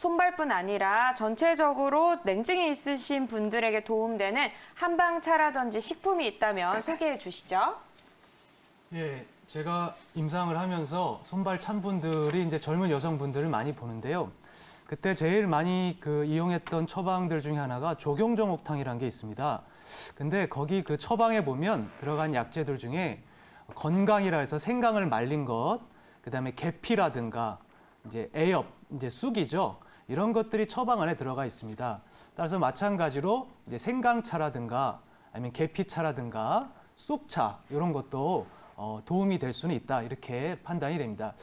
손발뿐 아니라 전체적으로 냉증이 있으신 분들에게 도움되는 한방차라든지 식품이 있다면 소개해 주시죠. 예, 제가 임상을 하면서 손발 찬 분들이 이제 젊은 여성분들을 많이 보는데요. 그때 제일 많이 그 이용했던 처방들 중에 하나가 조경정 옥탕이라는 게 있습니다. 근데 거기 그 처방에 보면 들어간 약재들 중에 건강이라 해서 생강을 말린 것, 그다음에 계피라든가 이제 애엽, 이제 쑥이죠. 이런 것들이 처방 안에 들어가 있습니다. 따라서 마찬가지로 이제 생강차라든가 아니면 계피차라든가 쑥차 이런 것도 어, 도움이 될 수는 있다 이렇게 판단이 됩니다.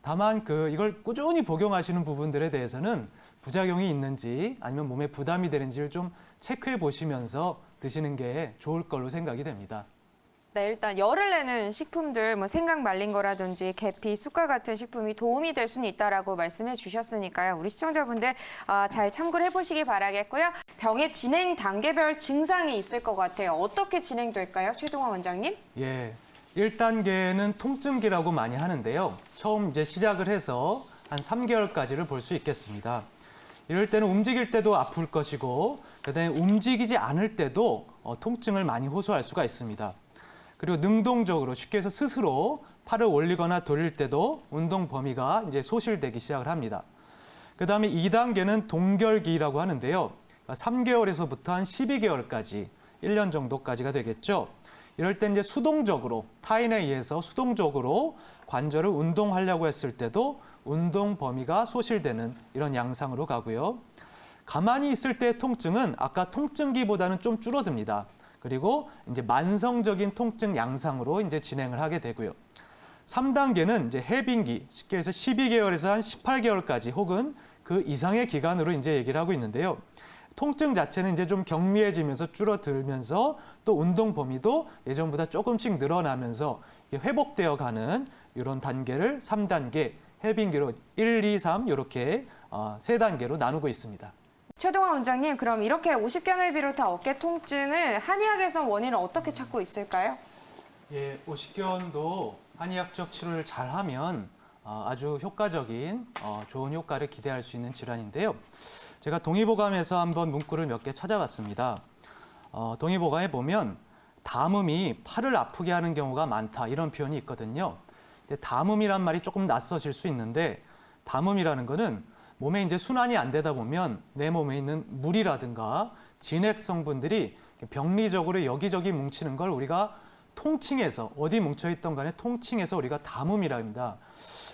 다만 그 이걸 꾸준히 복용하시는 부분들에 대해서는 부작용이 있는지 아니면 몸에 부담이 되는지를 좀 체크해 보시면서 드시는 게 좋을 걸로 생각이 됩니다. 네, 일단 열을 내는 식품들, 뭐 생강 말린 거라든지 계피, 쑥과 같은 식품이 도움이 될 수는 있다라고 말씀해 주셨으니까요. 우리 시청자분들 아, 잘 참고를 해보시기 바라겠고요. 병의 진행 단계별 증상이 있을 것 같아요. 어떻게 진행될까요, 최동원 원장님? 예. 1단계는 통증기라고 많이 하는데요. 처음 이제 시작을 해서 한 3개월까지를 볼 수 있겠습니다. 이럴 때는 움직일 때도 아플 것이고, 그다음에 움직이지 않을 때도 어, 통증을 많이 호소할 수가 있습니다. 그리고 능동적으로 쉽게 해서 스스로 팔을 올리거나 돌릴 때도 운동 범위가 이제 소실되기 시작을 합니다. 그 다음에 2단계는 동결기라고 하는데요. 3개월에서부터 한 12개월까지, 1년 정도까지가 되겠죠. 이럴 때 이제 수동적으로, 타인에 의해서 수동적으로 관절을 운동하려고 했을 때도 운동 범위가 소실되는 이런 양상으로 가고요. 가만히 있을 때의 통증은 아까 통증기보다는 좀 줄어듭니다. 그리고 이제 만성적인 통증 양상으로 이제 진행을 하게 되고요. 3단계는 이제 해빙기, 쉽게 해서 12개월에서 한 18개월까지 혹은 그 이상의 기간으로 이제 얘기를 하고 있는데요. 통증 자체는 이제 좀 경미해지면서 줄어들면서 또 운동 범위도 예전보다 조금씩 늘어나면서 회복되어 가는 이런 단계를 3단계 해빙기로 1, 2, 3 이렇게 어, 세 단계로 나누고 있습니다. 최동원 원장님, 그럼 이렇게 오십견을 비롯한 어깨 통증을 한의학에서 원인을 어떻게 찾고 있을까요? 예, 오십견도 한의학적 치료를 잘하면 어, 아주 효과적인 어, 좋은 효과를 기대할 수 있는 질환인데요. 제가 동의보감에서 한번 문구를 몇 개 찾아봤습니다. 어, 동의보감에 보면 담음이 팔을 아프게 하는 경우가 많다 이런 표현이 있거든요. 담음이란 말이 조금 낯서실 수 있는데 담음이라는 거는 몸에 이제 순환이 안 되다 보면 내 몸에 있는 물이라든가 진액 성분들이 병리적으로 여기저기 뭉치는 걸 우리가 통칭해서 어디 뭉쳐 있던 간에 통칭해서 우리가 담음이라 합니다.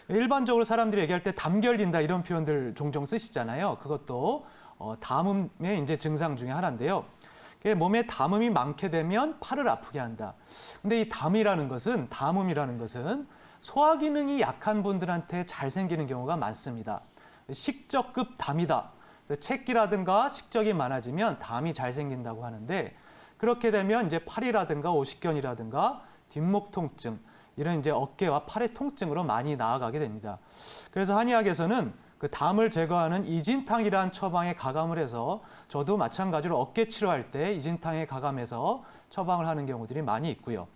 일반적으로 사람들이 얘기할 때 담결린다 이런 표현들 종종 쓰시잖아요. 그것도 어, 담음의 이제 증상 중에 하나인데요. 몸에 담음이 많게 되면 팔을 아프게 한다. 근데 이 담이라는 것은 담음이라는 것은 소화 기능이 약한 분들한테 잘 생기는 경우가 많습니다. 식적급 담이다. 그래서 체기라든가 식적이 많아지면 담이 잘 생긴다고 하는데 그렇게 되면 이제 팔이라든가 오십견이라든가 뒷목 통증 이런 이제 어깨와 팔의 통증으로 많이 나아가게 됩니다. 그래서 한의학에서는 그 담을 제거하는 이진탕이라는 처방에 가감을 해서 저도 마찬가지로 어깨 치료할 때 이진탕에 가감해서 처방을 하는 경우들이 많이 있고요.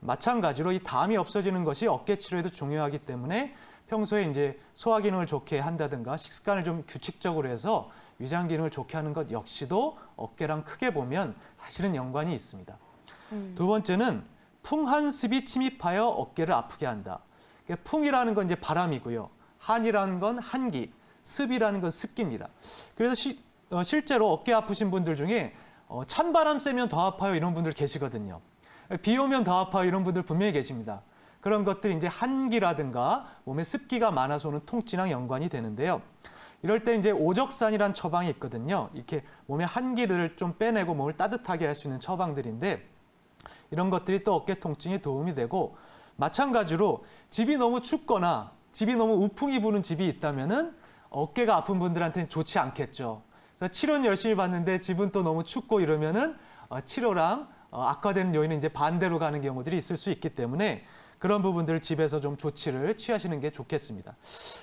마찬가지로 이 담이 없어지는 것이 어깨 치료에도 중요하기 때문에 평소에 이제 소화 기능을 좋게 한다든가 식습관을 좀 규칙적으로 해서 위장 기능을 좋게 하는 것 역시도 어깨랑 크게 보면 사실은 연관이 있습니다. 두 번째는 풍한습이 침입하여 어깨를 아프게 한다. 그러니까 풍이라는 건 이제 바람이고요. 한이라는 건 한기, 습이라는 건 습기입니다. 그래서 시- 어, 실제로 어깨 아프신 분들 중에 어, 찬바람 쐬면 더 아파요 이런 분들 계시거든요. 비 오면 더 아파요 이런 분들 분명히 계십니다. 그런 것들이 이제 한기라든가 몸에 습기가 많아서 오는 통증랑 연관이 되는데요. 이럴 때 이제 오적산이란 처방이 있거든요. 이렇게 몸에 한기를 좀 빼내고 몸을 따뜻하게 할 수 있는 처방들인데 이런 것들이 또 어깨 통증에 도움이 되고 마찬가지로 집이 너무 춥거나 집이 너무 우풍이 부는 집이 있다면은 어깨가 아픈 분들한테는 좋지 않겠죠. 그래서 치료는 열심히 받는데 집은 또 너무 춥고 이러면은 어, 치료랑 어, 악화되는 요인은 이제 반대로 가는 경우들이 있을 수 있기 때문에 그런 부분들을 집에서 좀 조치를 취하시는 게 좋겠습니다.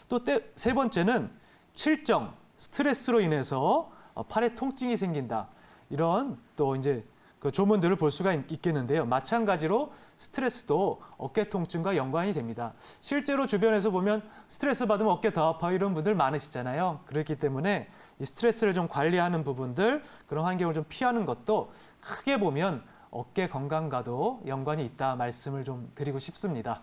또 세 번째는 칠정, 스트레스로 인해서 어, 팔에 통증이 생긴다. 이런 또 이제 그 조문들을 볼 수가 있- 있겠는데요. 마찬가지로 스트레스도 어깨 통증과 연관이 됩니다. 실제로 주변에서 보면 스트레스 받으면 어깨 더 아파 이런 분들 많으시잖아요. 그렇기 때문에 이 스트레스를 좀 관리하는 부분들 그런 환경을 좀 피하는 것도 크게 보면 어깨 건강과도 연관이 있다 말씀을 좀 드리고 싶습니다.